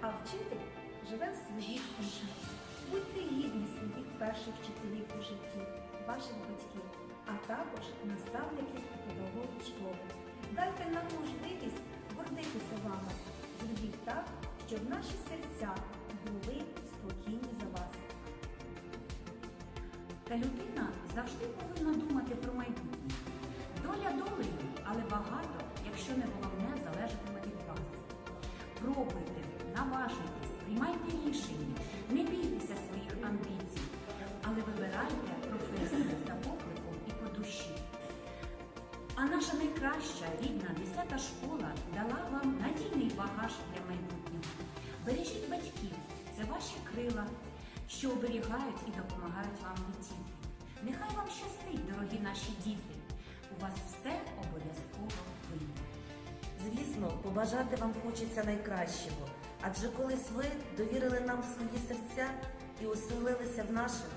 а вчитель живе в своїх душах. Будьте гідні своїх перших вчителів у житті, ваших батьків, а також наставників педагогів школи. Дайте нам можливість гордитися вами. Зробіть так, щоб наші серця були спокійні за вас. Та людина завжди повинна думати про майбутнє. Доля долею, але багато, якщо не головне, залежатиме від вас. Пробуйте, рішення, не бійтеся своїх амбіцій, але вибирайте професію за покликом і по душі. А наша найкраща рідна 10 школа дала вам надійний багаж для майбутнього. Бережіть батьків, це ваші крила, що оберігають і допомагають вам летіти. Нехай вам щастить, дорогі наші діти. У вас все обов'язково вийде. Звісно, побажати вам хочеться найкращого, адже колись ви довірили нам свої серця і оселилися в наших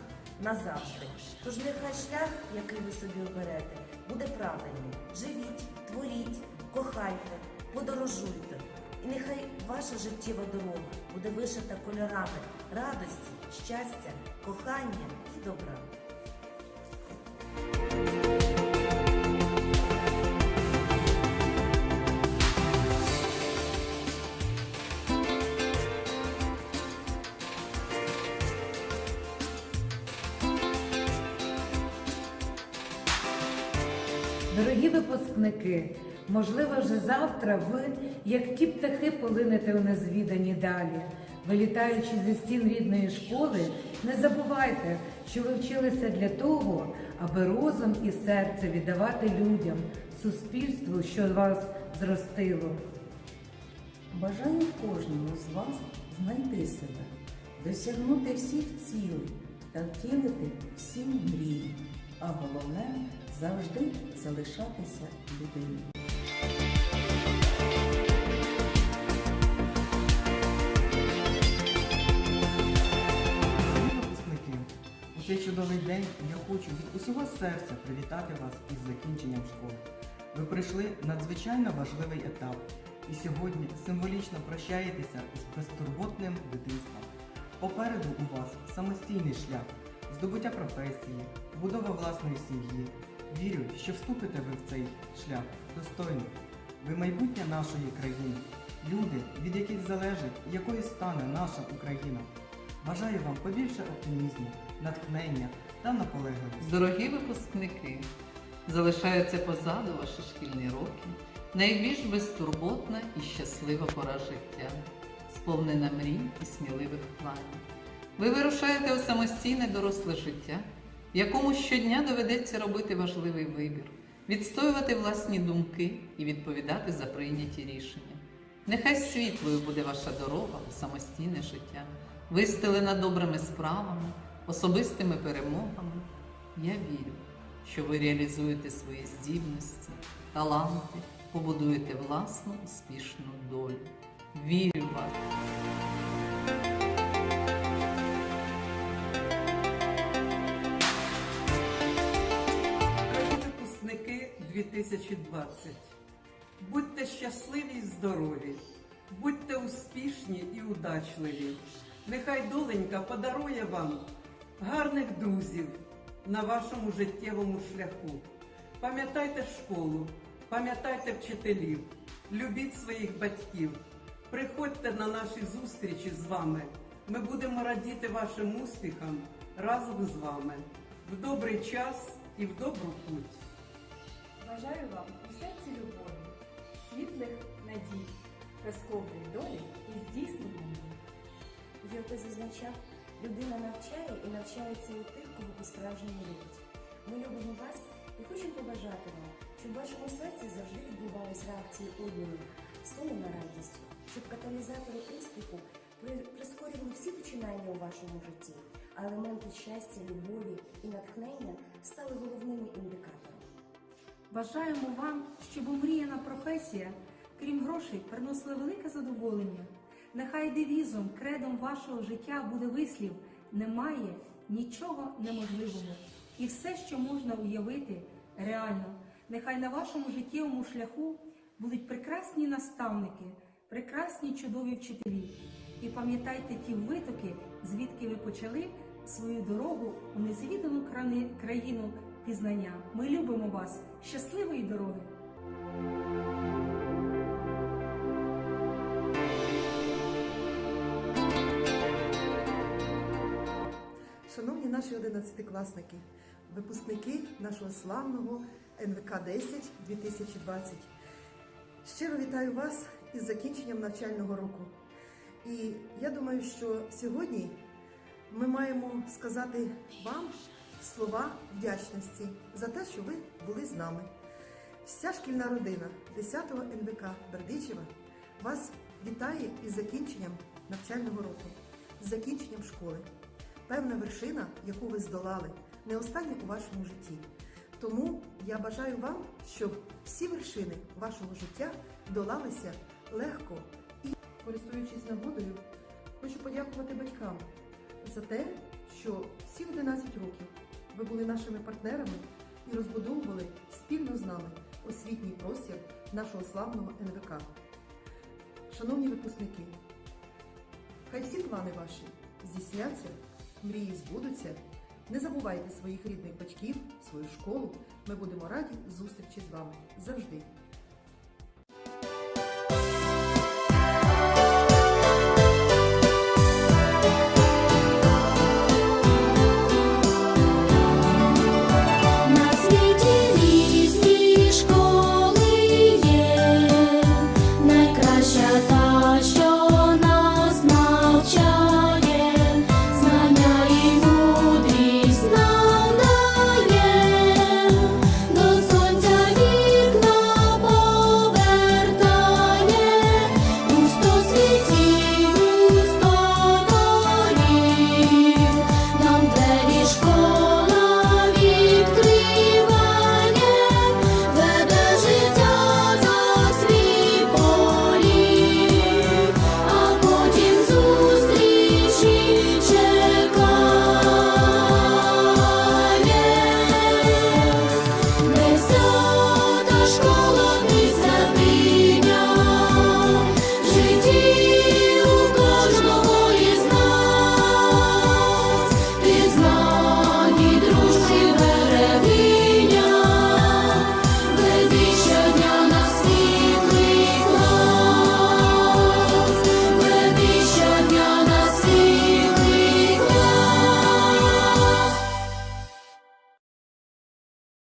назавжди. Тож нехай шлях, який ви собі оберете, буде правильним. Живіть, творіть, кохайте, подорожуйте. І нехай ваша життєва дорога буде вишита кольорами радості, щастя, кохання і добра. Дорогі випускники, можливо, вже завтра ви, як ті птахи, полинете у незвідані далі. Вилітаючи зі стін рідної школи, не забувайте, що ви вчилися для того, аби розум і серце віддавати людям, суспільству, що вас зростило. Бажаю кожному з вас знайти себе, досягнути всіх цілей та втілити всі мрії, а головне завжди залишатися людиною. У цей чудовий день я хочу від усього серця привітати вас із закінченням школи. Ви пройшли надзвичайно важливий етап і сьогодні символічно прощаєтеся з безтурботним дитинством. Попереду у вас самостійний шлях, здобуття професії, будова власної сім'ї. Вірю, що вступите ви в цей шлях достойно. Ви майбутнє нашої країни, люди, від яких залежить, якою стане наша Україна. Бажаю вам побільше оптимізму, натхнення та наполегливості. Дорогі випускники, залишаються позаду ваші шкільні роки, найбільш безтурботна і щаслива пора життя, сповнена мрій і сміливих планів. Ви вирушаєте у самостійне доросле життя, якому щодня доведеться робити важливий вибір, відстоювати власні думки і відповідати за прийняті рішення. Нехай світлою буде ваша дорога у самостійне життя, вистелена добрими справами, особистими перемогами. Я вірю, що ви реалізуєте свої здібності, таланти, побудуєте власну успішну долю. Вірю вас! 2020, будьте щасливі і здорові, будьте успішні і удачливі. Нехай доленька подарує вам гарних друзів на вашому життєвому шляху. Пам'ятайте школу, пам'ятайте вчителів, любіть своїх батьків. Приходьте на наші зустрічі з вами. Ми будемо радіти вашим успіхам разом з вами в добрий час і в добру путь. Бажаю вам у серці любові, світлих надій, казкової долі і здійснення би зазначав, людина навчає і навчається у тих, кого по-справжньому любить. Ми любимо вас і хочемо побажати вам, щоб в вашому серці завжди відбувались реакції обміну, суму на радість, щоб каталізатори успіху при- прискорювали всі починання у вашому житті, а елементи щастя, любові і натхнення стали головними індикаторами. Бажаємо вам, щоб омріяна професія, крім грошей, приносила велике задоволення. Нехай девізом, кредом вашого життя буде вислів немає нічого неможливого. І все, що можна уявити, реально. Нехай на вашому життєвому шляху будуть прекрасні наставники, прекрасні чудові вчителі. І пам'ятайте ті витоки, звідки ви почали свою дорогу у незвідану країну пізнання. Ми любимо вас. Щасливої дороги! Шановні наші одинадцятикласники, випускники нашого славного НВК 10 2020. Щиро вітаю вас із закінченням навчального року. І я думаю, що сьогодні ми маємо сказати вам слова вдячності за те, що ви були з нами. Вся шкільна родина 10-го НВК Бердичева вас вітає із закінченням навчального року, з закінченням школи певна вершина, яку ви здолали, не остання у вашому житті. Тому я бажаю вам, щоб всі вершини вашого життя долалися легко. І, користуючись нагодою, хочу подякувати батькам за те, що всі 11 років ви були нашими партнерами і розбудовували спільно з нами освітній простір нашого славного НВК. Шановні випускники, Хай всі плани ваші здійсняться, мрії збудуться. Не забувайте своїх рідних батьків, свою школу. Ми будемо раді зустрічі з вами завжди.